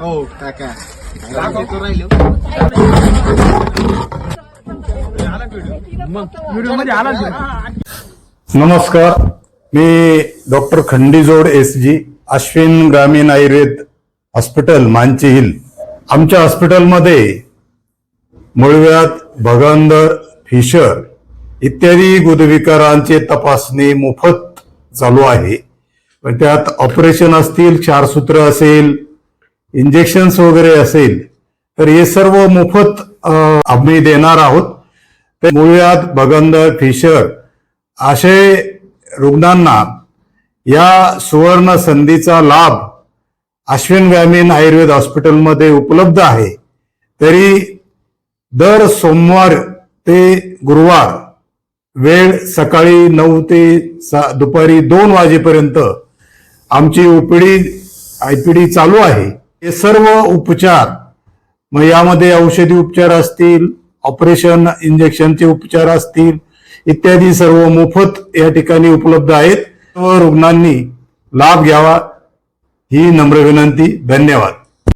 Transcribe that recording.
हो काका व्हिडिओमध्ये आला नमस्कार मी doctor Khandijod S G Ashwin ग्रामीण आयुर्वेद हॉस्पिटल मांची हिल. आमच्या हॉस्पिटलमध्ये मुळव्याध भगंदर फिशर इत्यादी गुदविकारांचे तपासणी मोफत चालू आहे. पण त्यात ऑपरेशन असतील क्षारसूत्र असेल इंजेक्शन्स वगैरे असेल तर हे सर्व मोफत आम्ही देणार आहोत. ते मुळव्याध भगंदर फिशर असे रुग्णांना या सुवर्ण संधीचा लाभ अश्विन ग्रामीण आयुर्वेद हॉस्पिटलमध्ये उपलब्ध आहे. तरी दर सोमवार ते गुरुवार वेळ सकाळी नऊ ते सा- दुपारी दोन वाजेपर्यंत आमची ओपीडी आयपीडी चालू आहे. हे सर्व उपचार मग यामध्ये औषधी उपचार असतील ऑपरेशन इंजेक्शनचे उपचार असतील इत्यादी सर्व मोफत या ठिकाणी उपलब्ध आहेत. सर्व रुग्णांनी लाभ घ्यावा. ही नम्र विनंती. धन्यवाद.